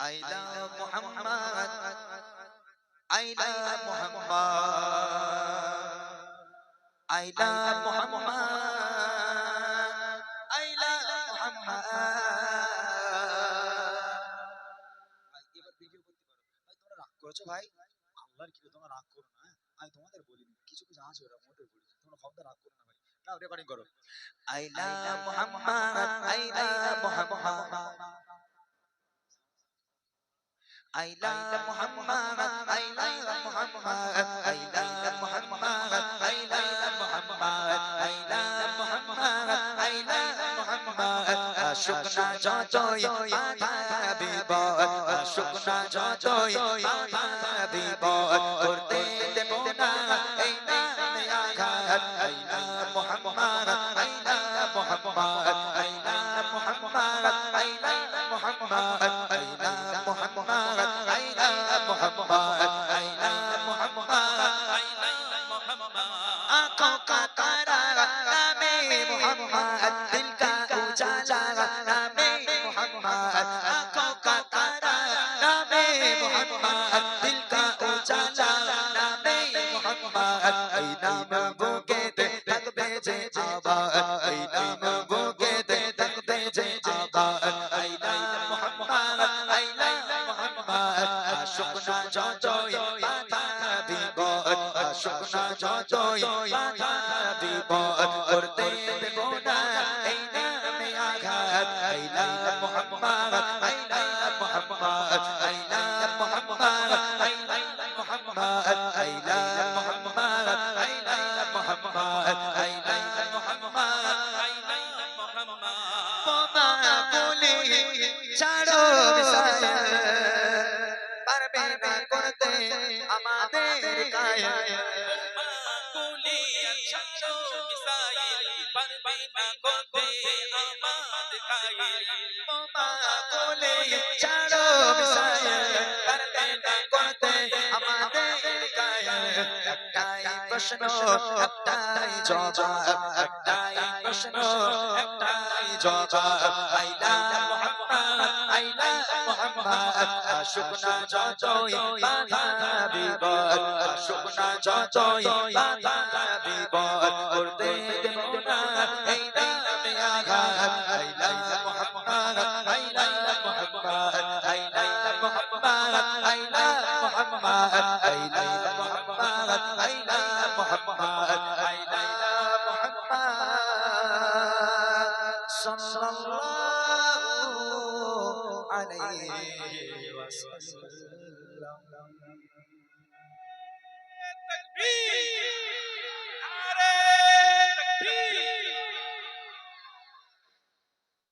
I love Muhammad. I love Muhammad. I love Muhammad. I love Muhammad. ভাই এবার video করতে পারো ভাই তোমরা রাগ করেছ ভাই আল্লাহর কি তোমরা রাগ করো না আমি তোমাদের বলিনি কিছু কিছু আছে ওরা মোটে তোমরা খবরদার রাগ করো না ভাই রেকর্ডিং করো I love Muhammad. I love Muhammad. আইলা মোহাম্মদ আইলা মোহাম্মদ আইলা মোহাম্মদ আইলা মোহাম্মদ আইলা মোহাম্মদ আইলা মোহাম্মদ। আশুক না জয় মাথা দিব, আশুক না জয় মোহাম্মদ आंखों का तारा नामे मोहम्मद दिल का उजाला नामे मोहम्मद आंखों का तारा नामे मोहम्मद दिल का उजाला नामे मोहम्मद ऐ नाम गोगे दे तक भेजे आबा ऐ नाम गोगे दे तक भेजे आबा ऐ नाम मोहम्मद ऐ नाम मोहम्मद आशुक ना जो जो আশুকনা বাধা বিপদ করতে দেব না এই নামে আঘাত করতে আমাদের গুলি ছাড়ো মিসাইল পারবে না করতে আমাদ খাইল বোমা বলে ছাড়ো মিসাইল পারবে না করতে আমাদের গায়ে একটাই প্রশ্ন একটাই জবাব একটাই প্রশ্ন একটাই জবাব আইলা মুহাম্মদ আইলা মুহাম্মদ শুকনা যতই বাধা বিপদ শুকনা যতই বাধা বিপদ করতে দেব না। এই নামে আঘাত আইলা মুহাম্মদ আইলা মুহাম্মদ আইলা মুহাম্মদ আইলা মুহাম্মদ আইলা মুহাম্মদ আইলা মুহাম্মদ আইলা মুহাম্মদ। সাল্লাল্লাহু আলাইহি ওয়াসাল্লাম।